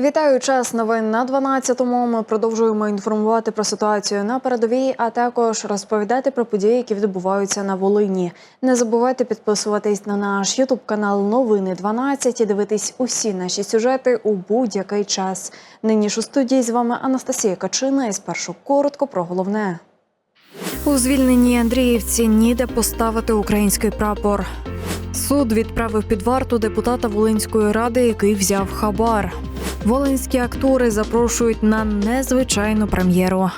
Вітаю час новин на 12-му. Ми продовжуємо інформувати про ситуацію на передовій, а також розповідати про події, які відбуваються на Волині. Не забувайте підписуватись на наш Ютуб канал Новини 12 і дивитись усі наші сюжети у будь-який час. Нині ж у студії з вами Анастасія Качина. І спершу коротко про головне. У звільненій Андріївці ніде поставити український прапор. Суд відправив під варту депутата Волинської ради, який взяв хабар. Волинські актори запрошують на незвичайну прем'єру.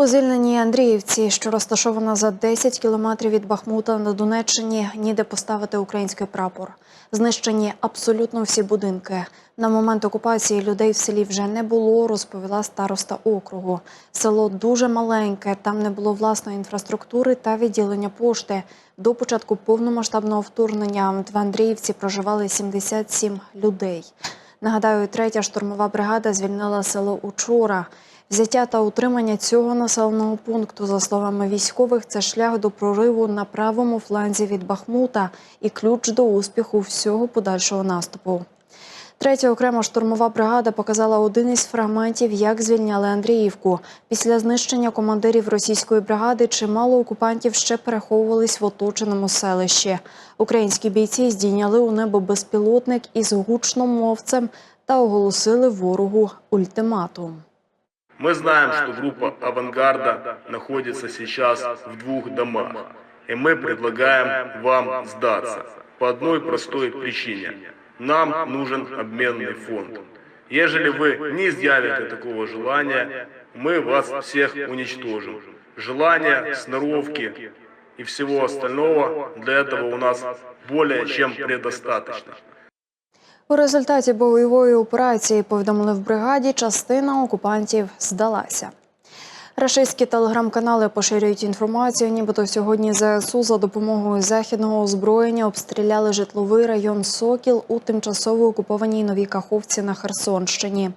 У звільненій Андріївці, що розташована за 10 кілометрів від Бахмута на Донеччині, ніде поставити український прапор. Знищені абсолютно всі будинки. На момент окупації людей в селі вже не було, розповіла староста округу. Село дуже маленьке, там не було власної інфраструктури та відділення пошти. До початку повномасштабного вторгнення в Андріївці проживали 77 людей. Нагадаю, третя штурмова бригада звільнила село учора. Взяття та утримання цього населеного пункту, за словами військових, це шлях до прориву на правому фланзі від Бахмута і ключ до успіху всього подальшого наступу. Третя окрема штурмова бригада показала один із фрагментів, як звільняли Андріївку. Після знищення командирів російської бригади чимало окупантів ще переховувались в оточеному селищі. Українські бійці здійняли у небо безпілотник із гучномовцем та оголосили ворогу ультиматум. Мы знаем, что группа «Авангарда» находится сейчас в двух домах, и мы предлагаем вам сдаться по одной простой причине. Нам нужен обменный фонд. Ежели вы не изъявите такого желания, мы вас всех уничтожим. Желания, сноровки и всего остального для этого у нас более чем предостаточно. У результаті бойової операції повідомили в бригаді, частина окупантів здалася. Рашистські телеграм-канали поширюють інформацію, нібито сьогодні ЗСУ за допомогою західного озброєння обстріляли житловий район Сокіл у тимчасово окупованій Новій Каховці на Херсонщині.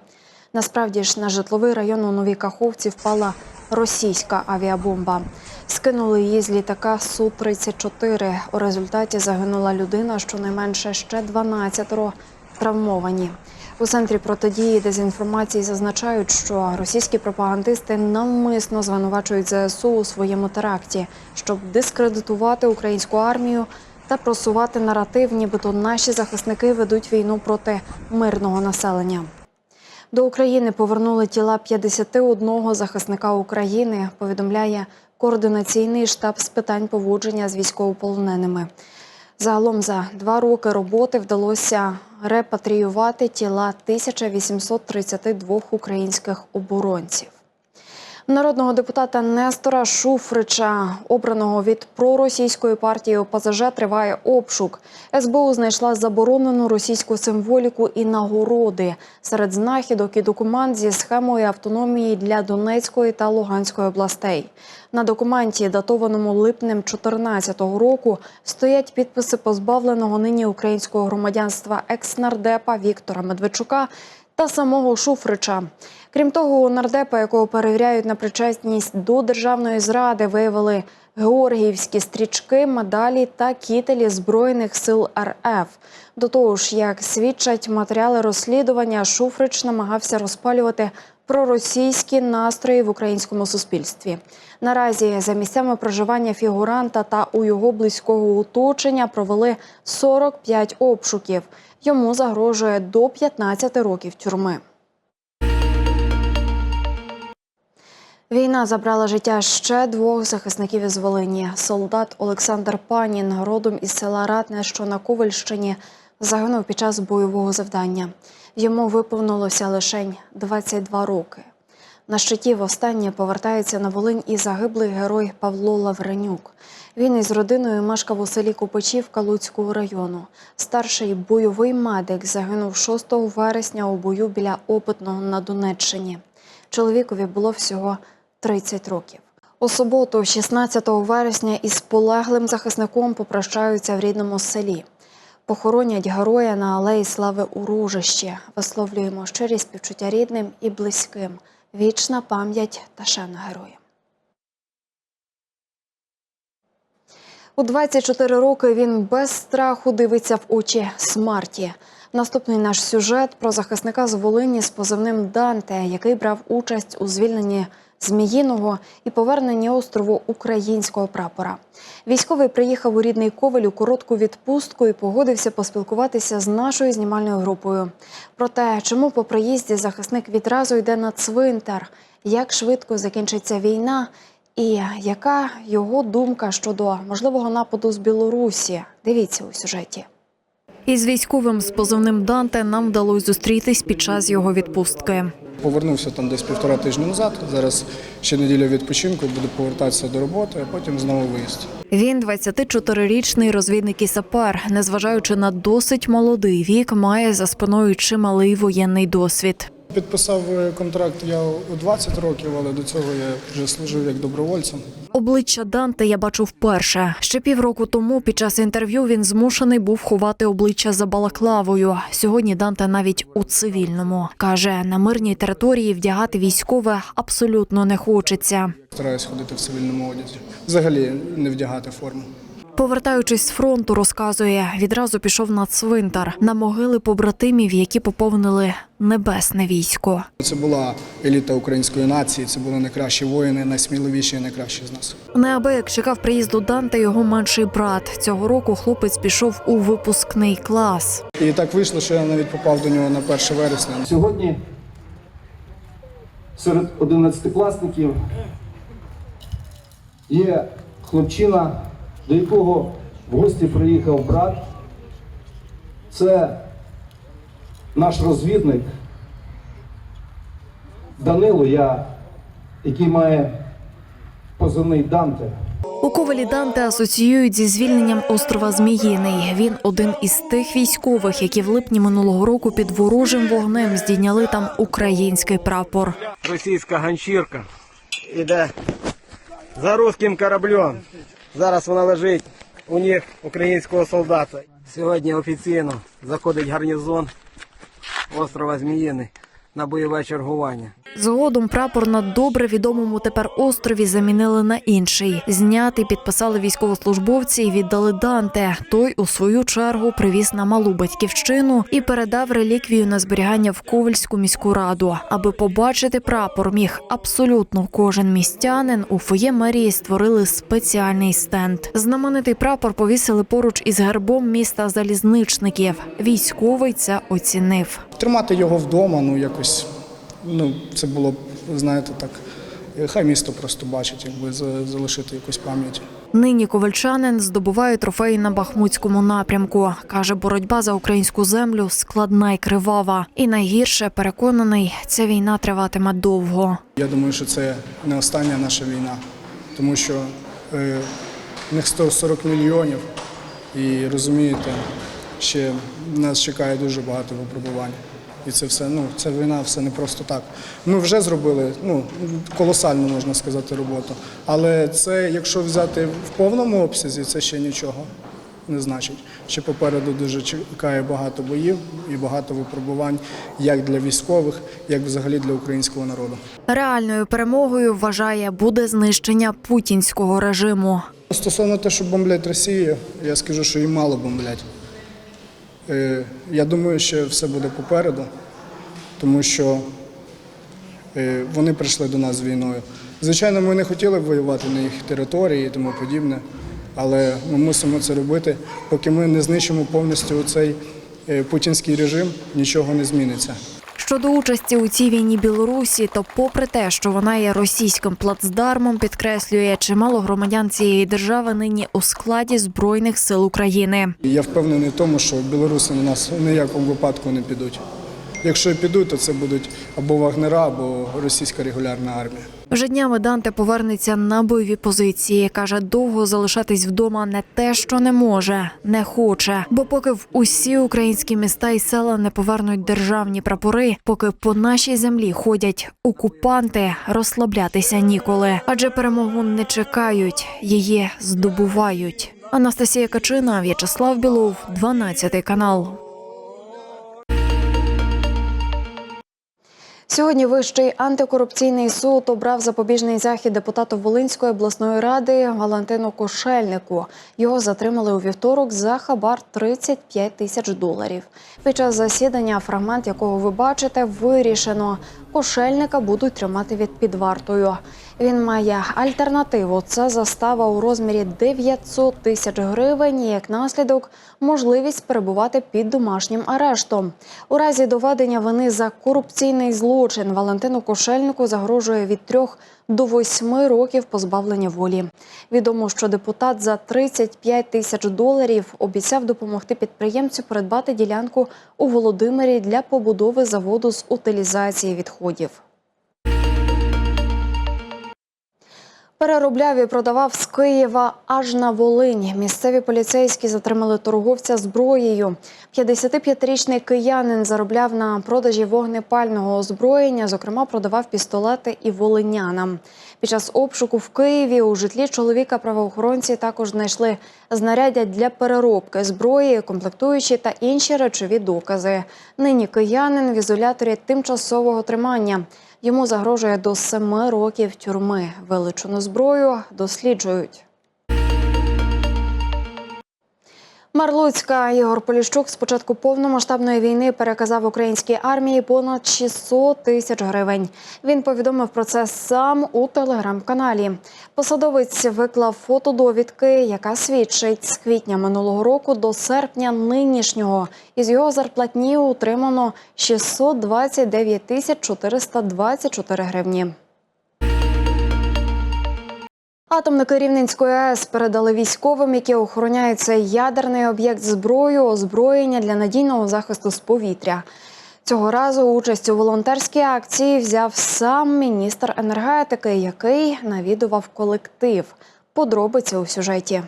Насправді ж на житловий район у Новій Каховці впала російська авіабомба. Скинули її з літака Су-34. У результаті загинула людина, щонайменше ще 12 травмовані. У центрі протидії дезінформації зазначають, що російські пропагандисти навмисно звинувачують ЗСУ у своєму теракті, щоб дискредитувати українську армію та просувати наратив, нібито наші захисники ведуть війну проти мирного населення. До України повернули тіла 51 захисника України. Повідомляє координаційний штаб з питань поводження з військовополоненими. Загалом за два роки роботи вдалося репатріювати тіла 1832 українських оборонців. Народного депутата Нестора Шуфрича, обраного від проросійської партії ОПЗЖ, триває обшук. СБУ знайшла заборонену російську символіку і нагороди серед знахідок і документ зі схемою автономії для Донецької та Луганської областей. На документі, датованому липнем 2014 року, стоять підписи позбавленого нині українського громадянства екс-нардепа Віктора Медведчука та самого Шуфрича. Крім того, у нардепа, якого перевіряють на причетність до державної зради, виявили георгіївські стрічки, медалі та кітелі Збройних сил РФ. До того ж, як свідчать матеріали розслідування, Шуфрич намагався розпалювати проросійські настрої в українському суспільстві. Наразі за місцями проживання фігуранта та у його близького оточення провели 45 обшуків. Йому загрожує до 15 років тюрми. Війна забрала життя ще двох захисників із Волині. Солдат Олександр Панін, родом із села Ратне, що на Ковальщині, загинув під час бойового завдання. Йому виповнилося лише 22 роки. На щиті востаннє повертається на Волинь і загиблий герой Павло Лавренюк. Він із родиною мешкав у селі Купичівка Луцького району. Старший бойовий медик загинув 6 вересня у бою біля Опитного на Донеччині. Чоловікові було всього 30 років. У суботу, 16 вересня, із полеглим захисником попрощаються в рідному селі. Похоронять героя на алеї слави у Ружищі. Висловлюємо щирі співчуття рідним і близьким. Вічна пам'ять та шана героям. У 24 роки він без страху дивиться в очі смерті. Наступний наш сюжет про захисника з Волині з позивним Данте, який брав участь у звільненні Зміїного і поверненні острову українського прапора. Військовий приїхав у рідний Ковель у коротку відпустку і погодився поспілкуватися з нашою знімальною групою. Про те, чому по приїзді захисник відразу йде на цвинтар, як швидко закінчиться війна, і яка його думка щодо можливого нападу з Білорусі? Дивіться у сюжеті. Із військовим з позивним Данте нам вдалося зустрітись під час його відпустки. Повернувся там десь півтора тижні назад. Зараз ще неділя відпочинку, буду повертатися до роботи, а потім знову виїзд. Він 24-річний розвідник і сапер. Незважаючи на досить молодий вік, має за спиною чималий воєнний досвід. Підписав е, контракт я у 20 років, але до цього я вже служив як добровольцем. Обличчя Данте я бачу вперше. Ще півроку тому під час інтерв'ю він змушений був ховати обличчя за балаклавою. Сьогодні Данте навіть у цивільному каже, на мирній території вдягати військове абсолютно не хочеться. Стараюсь ходити в цивільному одязі. Взагалі не вдягати форму. Повертаючись з фронту, розказує, відразу пішов на цвинтар на могили побратимів, які поповнили небесне військо. Це була еліта української нації. Це були найкращі воїни, найсміливіші і найкращі з нас. Неабияк чекав приїзду Данте його менший брат. Цього року хлопець пішов у випускний клас. І так вийшло, що я навіть попав до нього на 1 вересня. Сьогодні серед 11-класників є хлопчина, до якого в гості приїхав брат. Це наш розвідник Данило, я, який має позивний Данте. У Ковалі Данте асоціюють зі звільненням острова Зміїний. Він один із тих військових, які в липні минулого року під ворожим вогнем здійняли там український прапор. російська ганчірка іде за руським кораблем. Зараз вона лежить у ніг українського солдата. Сьогодні офіційно заходить гарнізон острова Зміїний на бойове чергування. Згодом прапор на добре відомому тепер острові замінили на інший. Зняти підписали військовослужбовці і віддали Данте. Той у свою чергу привіз на малу батьківщину і передав реліквію на зберігання в Ковальську міську раду. Аби побачити прапор, міг абсолютно кожен містянин. У фоє мерії створили спеціальний стенд. Знаменитий прапор повісили поруч із гербом міста залізничників. Військовий це оцінив. Тримати його вдома, ну якось, ну це було б, знаєте, так. Хай місто просто бачить, якби за- залишити якусь пам'ять. Нині ковальчанин здобуває трофеї на бахмутському напрямку. каже, боротьба за українську землю складна й кривава. І найгірше переконаний, ця війна триватиме довго. Я думаю, що це не остання наша війна, тому що е, в них 140 мільйонів, і розумієте, ще нас чекає дуже багато випробувань. І це все, ну, ця війна все не просто так. Ми вже зробили ну, колосальну, можна сказати, роботу. Але це, якщо взяти в повному обсязі, це ще нічого не значить. Ще попереду дуже чекає багато боїв і багато випробувань як для військових, як взагалі для українського народу. Реальною перемогою вважає буде знищення путінського режиму. Стосовно того, що бомблять Росію, я скажу, що їм мало бомблять. Е, Я думаю, що все буде попереду, тому що е, вони прийшли до нас з війною. Звичайно, ми не хотіли воювати на їх території і тому подібне, але ми мусимо це робити. Поки ми не знищимо повністю цей путінський режим, нічого не зміниться. Щодо участі у цій війні Білорусі, то попри те, що вона є російським плацдармом, підкреслює чимало громадян цієї держави нині у складі збройних сил України. Я впевнений в тому, що білоруси на нас в ніякому випадку не підуть. Якщо підуть, то це будуть або вагнера, або російська регулярна армія. Вже днями Данте повернеться на бойові позиції. каже, довго залишатись вдома не те, що не може, не хоче. Бо поки в усі українські міста і села не повернуть державні прапори, поки по нашій землі ходять окупанти, розслаблятися ніколи. Адже перемогу не чекають, її здобувають. Анастасія Качина, В'ячеслав Білов, 12 канал. Сьогодні Вищий антикорупційний суд обрав запобіжний захід депутату Волинської обласної ради Валентину Кошельнику. Його затримали у вівторок за хабар 35 тисяч доларів. Під час засідання, фрагмент якого ви бачите, вирішено. Кошельника будуть тримати від під вартою. Він має альтернативу. Це застава у розмірі 900 тисяч гривень. І як наслідок можливість перебувати під домашнім арештом. У разі доведення вини за корупційний злочин Валентину Кошельнику загрожує від трьох до восьми років позбавлення волі. Відомо, що депутат за 35 тисяч доларів обіцяв допомогти підприємцю придбати ділянку у Володимирі для побудови заводу з утилізації відходів. Переробляв і продавав з Києва аж на Волинь. Місцеві поліцейські затримали торговця зброєю. 55-річний киянин заробляв на продажі вогнепального озброєння. Зокрема, продавав пістолети і волинянам. Під час обшуку в Києві у житлі чоловіка правоохоронці також знайшли знаряддя для переробки зброї, комплектуючі та інші речові докази. Нині киянин в ізоляторі тимчасового тримання. Йому загрожує до семи років тюрми. Величину зброю досліджують. Мер Луцька Ігор Поліщук з початку повномасштабної війни переказав українській армії понад 600 тисяч гривень. Він повідомив про це сам у телеграм-каналі. Посадовець виклав фото довідки, яка свідчить з квітня минулого року до серпня нинішнього. Із його зарплатні утримано 629 тисяч 424 гривні. Атомники Рівненської АЕС передали військовим, які охороняють цей ядерний об'єкт зброю, озброєння для надійного захисту з повітря. Цього разу участь у волонтерській акції взяв сам міністр енергетики, який навідував колектив. Подробиці у сюжеті.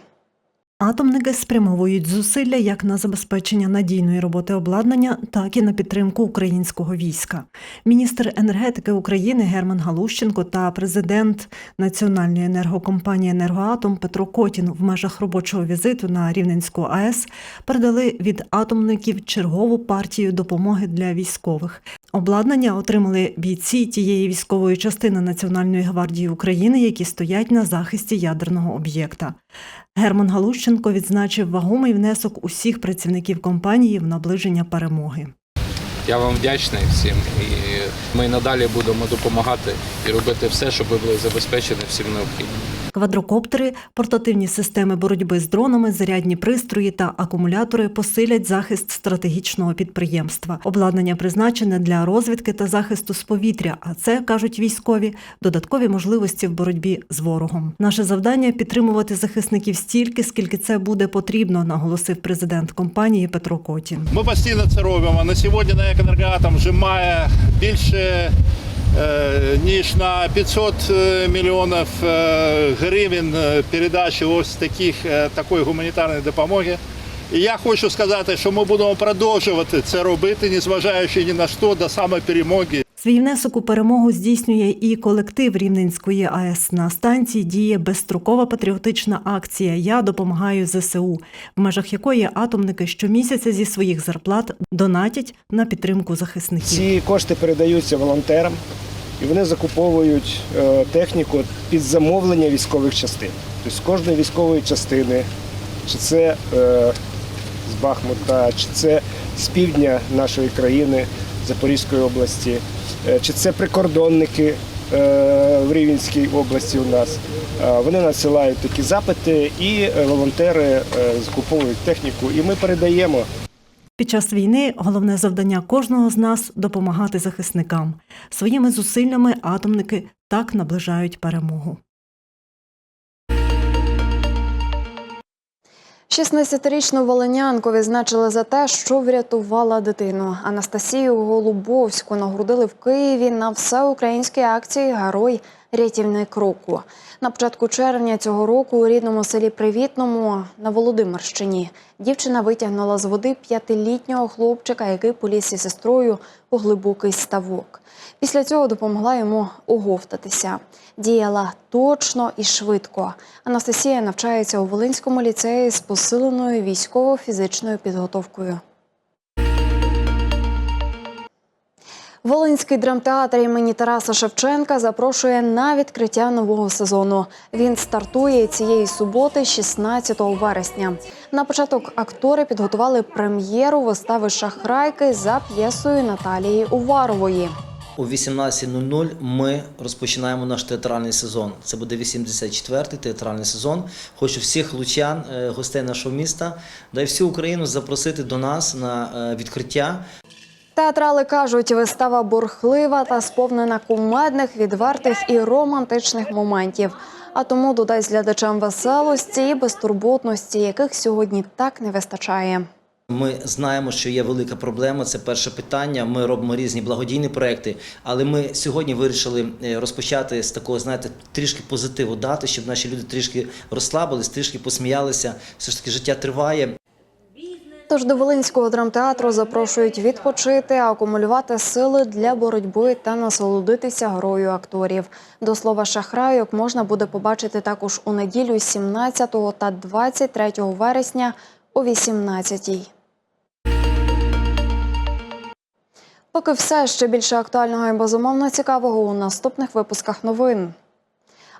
Атомники спрямовують зусилля як на забезпечення надійної роботи обладнання, так і на підтримку українського війська. Міністр енергетики України Герман Галущенко та президент Національної енергокомпанії Енергоатом Петро Котін в межах робочого візиту на Рівненську АЕС передали від атомників чергову партію допомоги для військових. Обладнання отримали бійці тієї військової частини Національної гвардії України, які стоять на захисті ядерного об'єкта. Герман Галущенко відзначив вагомий внесок усіх працівників компанії в наближення перемоги. Я вам вдячний всім, і ми надалі будемо допомагати і робити все, щоб ви були забезпечені всім необхідним. Квадрокоптери, портативні системи боротьби з дронами, зарядні пристрої та акумулятори посилять захист стратегічного підприємства. Обладнання призначене для розвідки та захисту з повітря. А це кажуть військові додаткові можливості в боротьбі з ворогом. Наше завдання підтримувати захисників стільки, скільки це буде потрібно, наголосив президент компанії Петро Котін. Ми постійно це робимо. На сьогодні НАЕК «Енергоатом» вже має більше е, ніж на 500 мільйонів е, гривень е, передачі ось таких, е, такої гуманітарної допомоги. І я хочу сказати, що ми будемо продовжувати це робити, незважаючи ні на що, до самої перемоги. Свій внесок у перемогу здійснює і колектив Рівненської АЕС. На станції діє безстрокова патріотична акція Я допомагаю ЗСУ, в межах якої атомники щомісяця зі своїх зарплат донатять на підтримку захисників. Ці кошти передаються волонтерам, і вони закуповують е, техніку під замовлення військових частин. Тобто з кожної військової частини, чи це е, з Бахмута, чи це з півдня нашої країни, Запорізької області, чи це прикордонники е, в Рівненській області у нас. Е, Вони надсилають такі запити, і е, волонтери е, закуповують техніку, і ми передаємо. Під час війни головне завдання кожного з нас допомагати захисникам. Своїми зусиллями атомники так наближають перемогу. 16-річну волинянку відзначили за те, що врятувала дитину. Анастасію Голубовську нагородили в Києві на всеукраїнській акції Герой рятівник року. На початку червня цього року у рідному селі Привітному на Володимирщині дівчина витягнула з води п'ятилітнього хлопчика, який поліз із сестрою у глибокий ставок. Після цього допомогла йому оговтатися. Діяла точно і швидко. Анастасія навчається у Волинському ліцеї з посиленою військово-фізичною підготовкою. Волинський драмтеатр імені Тараса Шевченка запрошує на відкриття нового сезону. Він стартує цієї суботи, 16 вересня. На початок актори підготували прем'єру вистави Шахрайки за п'єсою Наталії Уварової. О 18.00 ми розпочинаємо наш театральний сезон. Це буде 84-й театральний сезон. Хочу всіх лучан, е, гостей нашого міста, да й всю Україну запросити до нас на е, відкриття. Театрали кажуть, вистава бурхлива та сповнена кумедних, відвертих і романтичних моментів. А тому додасть глядачам веселості і безтурботності, яких сьогодні так не вистачає. Ми знаємо, що є велика проблема. Це перше питання. Ми робимо різні благодійні проекти, але ми сьогодні вирішили е, розпочати з такого, знаєте, трішки позитиву дати, щоб наші люди трішки розслабились, трішки посміялися. Все ж таки життя триває. Тож до Волинського драмтеатру запрошують відпочити, акумулювати сили для боротьби та насолодитися грою акторів. До слова шахрайок можна буде побачити також у неділю 17 та 23 вересня о 18-й. Поки все ще більше актуального і безумовно цікавого у наступних випусках новин.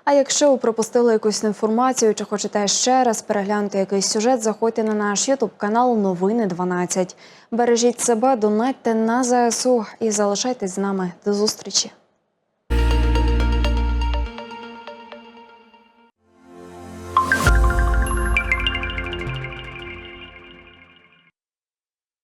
А якщо ви пропустили якусь інформацію чи хочете ще раз переглянути якийсь сюжет, заходьте на наш Ютуб канал Новини 12. Бережіть себе, донайте на ЗСУ і залишайтесь з нами. До зустрічі.